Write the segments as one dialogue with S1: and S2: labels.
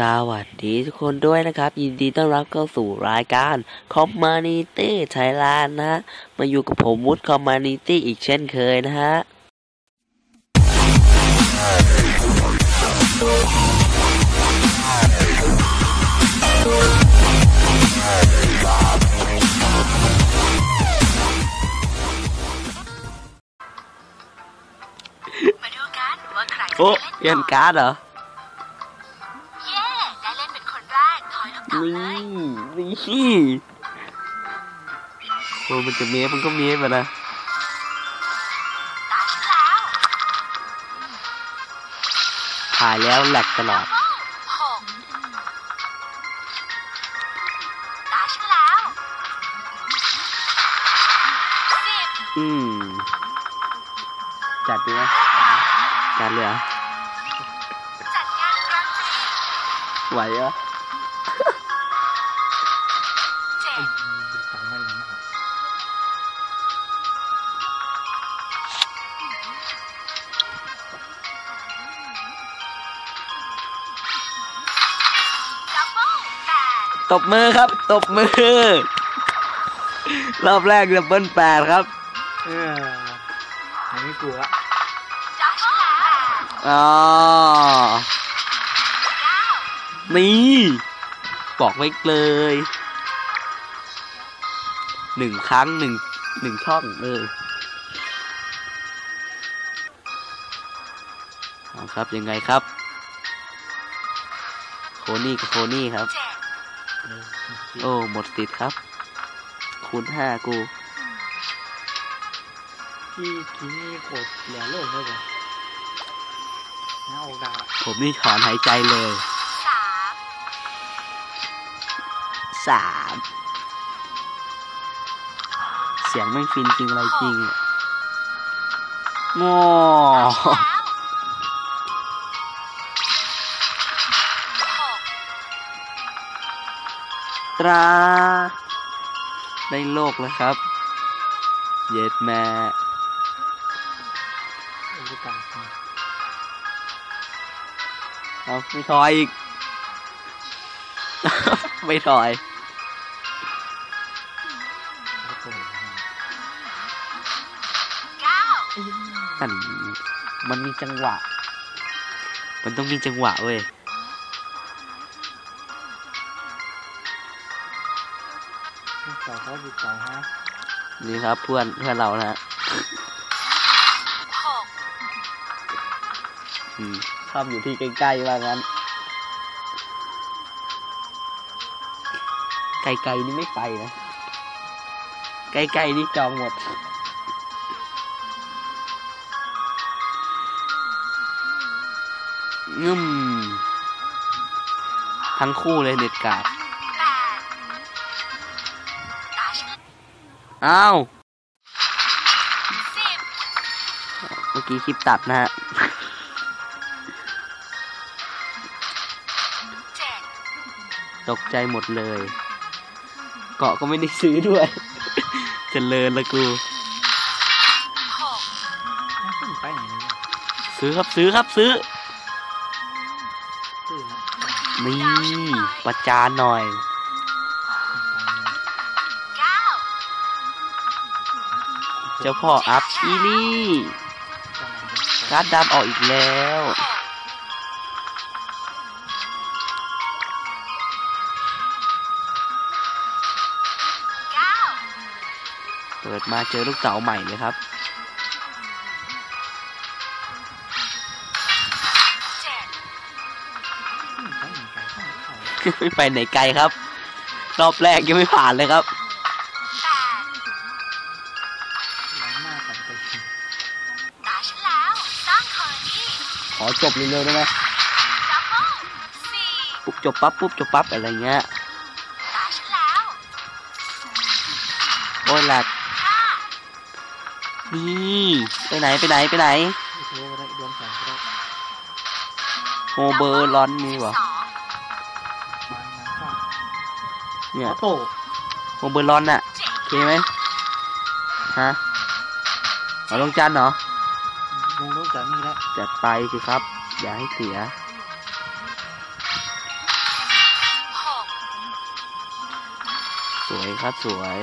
S1: สวัสดีทุกคนด้วยนะครับ ยินดีต้อนรับเข้าสู่รายการ Community Thailand นะฮะ มาอยู่กับผมวุฒิ Community อีกเช่นเคยนะฮะ
S2: มาดูกันว่าใครจะ
S1: โอ้
S2: ได้
S1: เปลี่
S2: เล่
S1: ย
S2: น
S1: น
S2: ก่อน
S1: การ์ดเหรอ
S2: กถอยลูกเต๋า
S1: นี่
S2: เลย
S1: นี่โอ้มันจะเมฟมันก็เมฟอะนะ
S2: ตาฉันแล้ว
S1: ถ่ายแล้วแหลกตลอด
S2: หกตาฉันแล้วสิบ
S1: อืม จัดดีไหมจัดเลยเหรอ
S2: จัดงานกลางปี
S1: ไหวเหรอ
S2: บ
S1: มือครับ ตบมือ รอบแรกดับเบิลแปดครับ
S3: เอออันนี้กลัว
S2: ตาฉันแล้ว
S1: อ๋อ
S2: เก้า
S1: นี่บอกไว้เลยหนึ่งครั้งหนึ่งหนึ่งช่องเลยเอาครับยังไงครับ โคนี่กับโคนี่ครับ
S2: เจ็ด
S1: โอ้ หมดติดครับ คูณห้ากู
S3: ที่กินนี่โคตรเหลือโล่งเลยจ้ะน่าอกดาละ
S1: ผมนี่ถอนหายใจเลย
S2: สาม
S1: สามเสียงไม่งฟินจริงอะไรจริงอะงอ ตรา ได้โลกแล้วครับ เย็ดแม่
S3: อุปการณ์
S1: เอาไม่ถอยอีก ไม่ถอย
S3: ครับผม
S2: เก้า
S1: มันมันมีจังหวะ มันต้องมีจังหวะเว้ย
S3: สาวเขาบุกสาวฮะ
S1: นี่ครับเพื่อนเพื่อนเรานะฮะ
S2: หก
S1: อืมชอบอยู่ที่ใกล้ๆว่างั้น ไกลๆนี่ไม่ไปนะใกล้ๆนี่จองหมด งึมทั้งคู่เลยเน็ตกาด
S2: แปด
S1: อ้าว
S2: สิบ
S1: เมื่อกี้คลิปตัดนะฮะ
S2: เจ็ด
S1: ตกใจหมดเลย เกาะก็ไม่ได้ซื้อด้วยเจริญละกู
S2: หก
S3: ไม่ขึ้นไปไหนเลย
S1: ซื้อครับซื้อครับซื้อ
S3: ตื้อนะ
S1: นี่ ประจานหน่อย
S2: เจ้า
S1: พ่ออัพอีนี่การ์ดดำออกอีกแล้ว
S2: หกเก้า
S1: เปิดมาเจอลูกเต๋าใหม่เลยครับ
S2: เจ็ด
S3: ไปไหนไกลต้องเข้า
S1: ไม่ไปไหนไกลครับ รอบแรกยังไม่ผ่านเลยครับ ขอจบเร็วๆได้ไหม
S2: ดับเบิ้ลสี่
S1: ปุ๊บจบปั๊บปุ๊บจบปั๊บอะไรเงี้ย
S2: ตาฉันแล้ว
S1: โอ้ยหลัด
S2: ห้า
S1: นี่ไปไหนไปไหนไปไหน
S3: ไม่ใช่ว่าได้เดือนสองก็ได้
S1: โฮเบอร์ลอนมีวะ
S2: สอง
S3: มามาข้า
S1: เนี่ย
S3: ออโต้
S1: โฮเบอร์ลอนอะ
S2: เจ็ด
S1: โอเคไหมฮะเอาลงจานเหรอ
S3: ลงลูกจากนี่แล้ว
S1: จัดไปสิครับ อย่าให้เสีย สวยครับสวย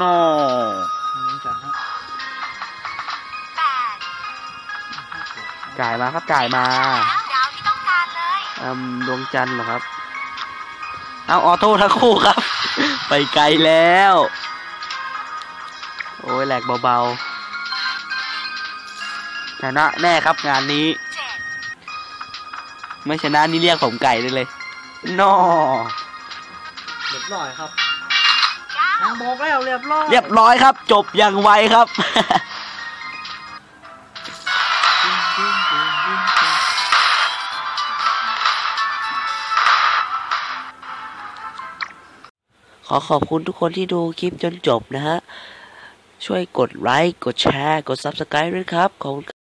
S3: นอลงจา
S2: กนะ
S1: จ่ายมาครับจ่ายมา
S2: ดวง
S1: อืมดวงจันทร์เหรอครับ เอาออโต้ทั้งคู่ครับ ไปไกลแล้ว โอ้ยแหลกเบาๆ ชนะแน่ครับงานนี้
S2: เจ็ด
S1: ไม่ชนะนี่เรียกผมไก่ได้เลยนอ
S3: เรียบร้อยครับ
S2: เก้า
S3: อะบอกแล้วเรียบร้อย
S1: เรียบร้อยครับ จบอย่างไวครับ
S3: ดึงดึงดึงดึงดึง
S1: ขอขอบคุณทุกคนที่ดูคลิปจนจบนะฮะ ช่วยกดไลค์ กดแชร์ กด Subscribe ด้วยครับ ขอบคุณ